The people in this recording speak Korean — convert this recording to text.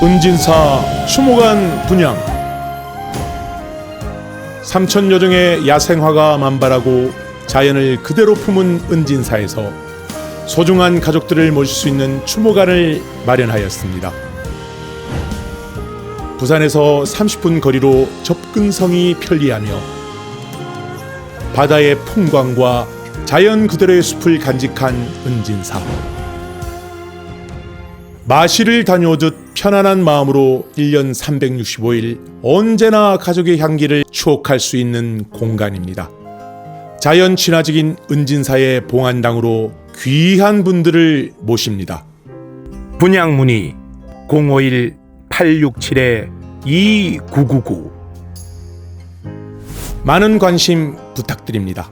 은진사 추모관 분양 삼천 여정의 야생화가 만발하고 자연을 그대로 품은 은진사에서 소중한 가족들을 모실 수 있는 추모관을 마련하였습니다. 부산에서 30분 거리로 접근성이 편리하며 바다의 풍광과 자연 그대로의 숲을 간직한 은진사. 마시를 다녀오듯 편안한 마음으로 1년 365일 언제나 가족의 향기를 추억할 수 있는 공간입니다. 자연 친화적인 은진사의 봉안당으로 귀한 분들을 모십니다. 분양 문의 051 867 2999 많은 관심 부탁드립니다.